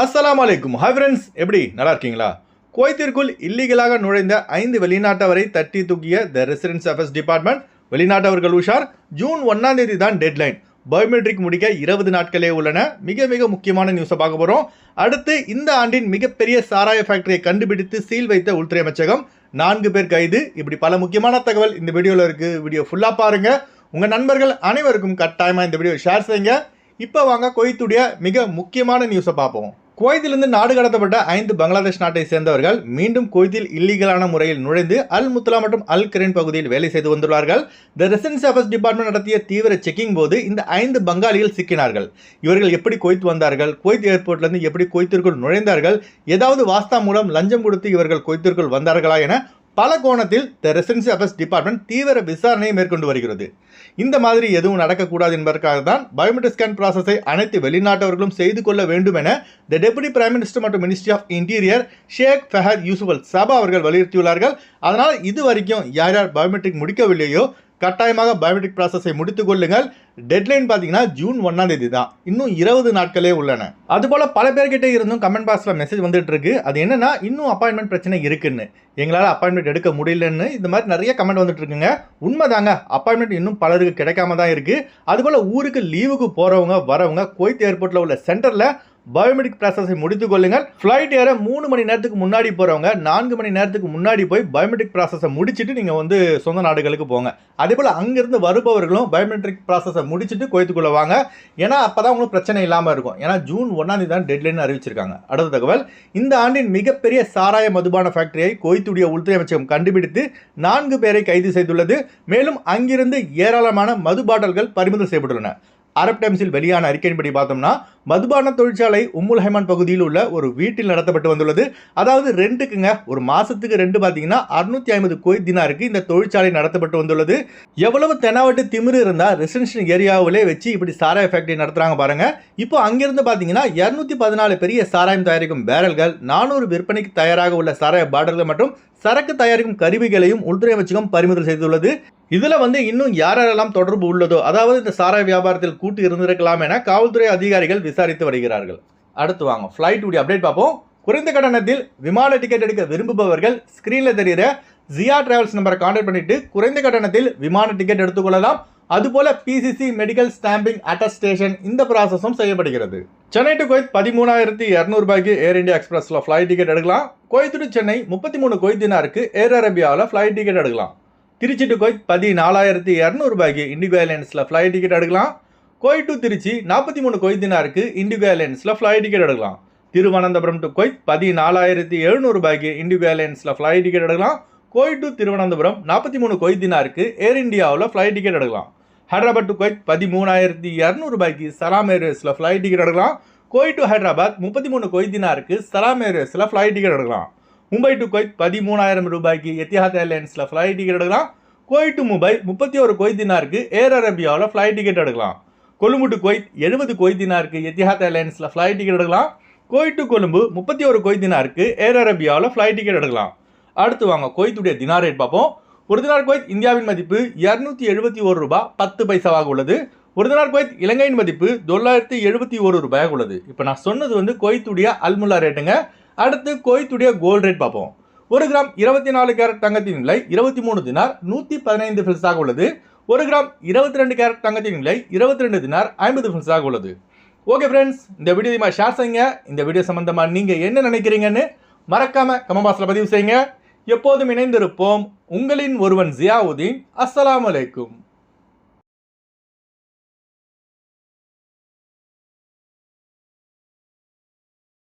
அஸ்லாம் அலைக்கும். Hi friends எப்படி? நல்லா இருக்கீங்களா? குவைத்திற்குள் இல்லீகலாக நுழைந்த ஐந்து வெளிநாட்டவரை தட்டி தூக்கிய த ரெசிடென்ஸ் அஃபேர்ஸ் டிபார்ட்மெண்ட் வெளிநாட்டவர்கள் உஷார். ஜூன் ஒன்றாம் தேதி தான் டெட்லைன் பயோமெட்ரிக் முடிக்க இருபது நாட்களே உள்ளன. மிக மிக முக்கியமான நியூஸை பார்க்க போகிறோம் அடுத்து இந்த ஆண்டின் மிகப்பெரிய சாராய ஃபேக்டரியை கண்டுபிடித்து சீல் வைத்த உள்துறை அமைச்சகம் நான்கு பேர் கைது. இப்படி பல முக்கியமான தகவல் இந்த வீடியோவில் இருக்குது வீடியோ ஃபுல்லாக பாருங்கள் உங்கள் நண்பர்கள் அனைவருக்கும் கட்டாயமாக இந்த வீடியோ ஷேர் செய்யுங்க. இப்போ வாங்க கொய்த்துடைய மிக முக்கியமான நியூஸை பார்ப்போம். குவைத்திலிருந்து நாடு கடத்தப்பட்ட ஐந்து பங்களாதேஷ் நாட்டை சேர்ந்தவர்கள் மீண்டும் குவைத்தில் இல்லீகலான முறையில் நுழைந்து அல் முத்துலா மற்றும் அல் கிரேன் பகுதியில் வேலை செய்து வந்துள்ளார்கள். த ரெசிடென்ஸ் அஃபேர்ஸ் டிபார்ட்மெண்ட் நடத்திய தீவிர செக்கிங் போது இந்த ஐந்து பங்காளிகள் சிக்கினார்கள். இவர்கள் எப்படி குவைத் வந்தார்கள்? குவைத் ஏர்போர்ட்லேருந்து எப்படி குவைத்திற்குள் நுழைந்தார்கள்? ஏதாவது வாஸ்தா மூலம் லஞ்சம் கொடுத்து இவர்கள் குவைத்திற்குள் வந்தார்களா என பல கோணத்தில் த ரெசிடென்சி அஃபேர்ஸ் டிபார்ட்மெண்ட் தீவிர விசாரணையை மேற்கொண்டு வருகிறது. இந்த மாதிரி எதுவும் நடக்கக்கூடாது என்பதற்காக தான் பயோமெட்ரிக் ஸ்கேன் ப்ராசஸை அனைத்து வெளிநாட்டவர்களும் செய்து கொள்ள வேண்டும் என த டெபுட்டி பிரைம் மினிஸ்டர் மற்றும் ministry of interior Sheikh Fahad Yousuf Al Sabah அவர்கள் வலியுறுத்தியுள்ளார்கள். அதனால் இது வரைக்கும் யார் யார் பயோமெட்ரிக் முடிக்கவில்லையோ கட்டாயமாக பயோமெட்ரிக் ப்ராசஸை முடித்து கொள்ளுங்கள். டெட்லைன் பார்த்தீங்கன்னா ஜூன் ஒன்றாம் தேதி தான் இன்னும் இருபது நாட்களே உள்ளன. அதுபோல் பல பேர்கிட்ட இருந்தும் கமெண்ட் பாக்ஸில் மெசேஜ் வந்துட்டு இருக்கு. அது என்னன்னா இன்னும் அப்பாயின்மெண்ட் பிரச்சனை இருக்குன்னு. எங்களால் அப்பாயின்மெண்ட் எடுக்க முடியலன்னு இந்த மாதிரி நிறைய கமெண்ட் வந்துட்டு இருக்குங்க. உண்மைதாங்க. அப்பாயின்மெண்ட் இன்னும் பலருக்கு கிடைக்காம தான் இருக்கு. அதுபோல் ஊருக்கு லீவுக்கு போகிறவங்க வரவங்க கோயத் ஏர்போர்ட்டில் உள்ள சென்டரில் பயோமெட்ரிக் ப்ராசஸை முடித்துக் கொள்ளுங்கள். ஃப்ளைட் ஏற மூணு மணி நேரத்துக்கு முன்னாடி போகிறவங்க நான்கு மணி நேரத்துக்கு முன்னாடி போய் பயோமெட்ரிக் ப்ராசஸை முடிச்சுட்டு நீங்கள் வந்து சொந்த நாடுகளுக்கு போங்க. அதே போல் அங்கேருந்து வருபவர்களும் பயோமெட்ரிக் ப்ராசஸை முடிச்சுட்டு குவைத்துக்குள்ள வாங்க. ஏன்னா அப்போ தான் உங்களுக்கு பிரச்சனை இல்லாமல் இருக்கும். ஏன்னா ஜூன் ஒன்றாம் தேதி தான் டெட்லைன் அறிவிச்சிருக்காங்க. அடுத்த தகவல் இந்த ஆண்டின் மிகப்பெரிய சாராய மதுபான ஃபேக்டரியை கோயத்துடைய உள்துறை அமைச்சகம் கண்டுபிடித்து நான்கு பேரை கைது செய்துள்ளது. மேலும் அங்கிருந்து ஏராளமான மது பாட்டல்கள் பறிமுதல் செய்யப்பட்டுள்ளன. அரப் டைம்ஸில் வெளியான அறிக்கையின்படி பார்த்தோம்னா மதுபான தொழிற்சாலை உம்முல் ஹைமான் பகுதியில் உள்ள ஒரு வீட்டில் நடத்தப்பட்டு வந்துள்ளது. அதாவது ரெண்டுக்குங்க. ஒரு மாசத்துக்கு ரெண்டு பார்த்தீங்கன்னா அறுநூத்தி ஐம்பது கோய் தினாருக்கு இந்த தொழிற்சாலை நடத்தப்பட்டு வந்துள்ளது. எவ்வளவு தெனாவட்டு திமிரு இருந்தால் ரெசிடென்ஷியல் ஏரியாவிலே வச்சு இப்படி சாராய ஃபேக்டரி நடத்துறாங்க பாருங்க. இப்போ அங்கிருந்து பார்த்தீங்கன்னா இரநூத்தி பதினாலு பெரிய சாராயம் தயாரிக்கும் பேரல்கள் நானூறு விற்பனைக்கு தயாராக உள்ள சாராய பாட்டில்கள் மற்றும் சரக்கு தயாரிக்கும் கருவிகளையும் உள்துறை அமைச்சகம் பறிமுதல் செய்துள்ளது. இதுல வந்து இன்னும் யாரெல்லாம் தொடர்பு உள்ளதோ அதாவது இந்த சாராய வியாபாரத்தில் கூட்டு இருந்திருக்கலாம் என காவல்துறை அதிகாரிகள் விசாரித்து வருகிறார்கள். அடுத்து வாங்க ஃப்ளைட் உடைய அப்டேட் பார்ப்போம். குறைந்த கட்டணத்தில் விமான டிக்கெட் எடுக்க விரும்புபவர்கள் ஸ்கிரீன்ல தெரிகிற ஜியா டிராவல்ஸ் நம்பரை கான்டாக்ட் பண்ணிட்டு குறைந்த கட்டணத்தில் விமான டிக்கெட் எடுத்துக்கொள்ளலாம் அதுபோல பிசிசி மெடிக்கல் ஸ்டாம்பிங் அட்டஸ்டேஷன் இந்த ப்ராசஸும் செய்யப்படுகிறது. சென்னை டு கோயத் பதிமூணாயிரத்தி இரநூறுபாய்க்கு ஏர் இந்தியா எக்ஸ்பிரஸில் ஃப்ளைட் டிக்கெட் எடுக்கலாம். கோயத்து டு சென்னை முப்பத்தி மூணு கோயத்தினாருக்கு ஏர் அரேபியாவில் ஃப்ளைட் டிக்கெட் எடுக்கலாம். திருச்சி டு கோயத் பதினாலாயிரத்தி இரநூறுபாய்க்கு இண்டிகோ ஏர்லைன்ஸில் ஃப்ளைட் டிக்கெட் எடுக்கலாம். கோய் டு திருச்சி நாற்பத்தி மூணு கோயத் தினாருக்கு இண்டிகோ ஏர்லைன்ஸில் ஃப்ளைட் டிக்கெட் எடுக்கலாம். திருவனந்தபுரம் டு கோயத் பதினாலாயிரத்தி எழுநூறுபாய்க்கு இண்டிகோ ஏர்லைன்ஸில் ஃப்ளைட் டிக்கெட் எடுக்கலாம். கோய் டு திருவனந்தபுரம் நாற்பத்தி மூணு கோயத் தினாருக்கு ஏர் இந்தியாவில் ஃப்ளைட் டிக்கெட் எடுக்கலாம். ஹைதராபாத் டு கொய்த் பதிமூணாயிரத்தி இரநூறுபாய்க்கு சலாம் ஏர்வேஸில் ஃப்ளைட் டிக்கெட் எடுக்கலாம். கோய் டு ஹைதராபாத் முப்பத்தி மூணு கொய்தினாருக்கு சலாம் ஏர்வேஸில் ஃப்ளைட் டிக்கெட் எடுக்கலாம். மும்பை டு கொய்த் பதிமூணாயிரம் ரூபாய்க்கு எத்திஹாத் ஏர்லைன்ஸில் ஃப்ளைட் டிக்கெட் எடுக்கலாம். கோய் டு மும்பை முப்பத்தி ஒரு கொய்தினாருக்கு ஏர் அரேபியாவில் ஃப்ளைட் டிக்கெட் எடுக்கலாம். கொழும்பு டு கோயத் எழுபது கொய்தினாருக்கு எத்திஹாத் ஏர்லைன்ஸில் ஃப்ளைட் டிக்கெட் எடுக்கலாம். கோயட் டு கொழும்பு முப்பத்தி ஒரு கொய்தினாருக்கு ஏர் அரேபியாவில் ஃப்ளைட் டிக்கெட் எடுக்கலாம். அடுத்து வாங்க கொய்த்துடைய தினார் ரேட் பார்ப்போம். ஒரு தினார் கோயத் இந்தியாவின் மதிப்பு இரநூத்தி எழுபத்தி ஒரு ரூபாய் பத்து பைசாவாக உள்ளது. ஒரு தினார் கோயத் இலங்கையின் மதிப்பு தொள்ளாயிரத்தி எழுபத்தி ஒரு ரூபாயாக உள்ளது. இப்போ நான் சொன்னது வந்து கோயத்துடைய அல்முல்லா ரேட்டுங்க அடுத்து கோயத்துடைய கோல்டு ரேட் பார்ப்போம். ஒரு கிராம் இருபத்தி நாலு கேரட் தங்கத்தின் விலை இருபத்தி மூணு தினார் நூற்றி பதினைந்து பில்ஸாக உள்ளது. ஒரு கிராம் இருபத்தி ரெண்டு கேரட் தங்கத்தின் விலை இருபத்தி ரெண்டு தினார் ஐம்பது ஃபில்ஸாக உள்ளது. ஓகே ஃப்ரெண்ட்ஸ் இந்த வீடியோ ஷேர் செய்யுங்க. இந்த வீடியோ சம்பந்தமாக நீங்கள் என்ன நினைக்கிறீங்கன்னு மறக்காமல் கமபாஸில் பதிவு செய்யுங்க. எப்போதும் இணைந்திருப்போம். உங்களின் ஒருவன் ஜியாவுதீன். அஸ்லாம் வலைக்கும்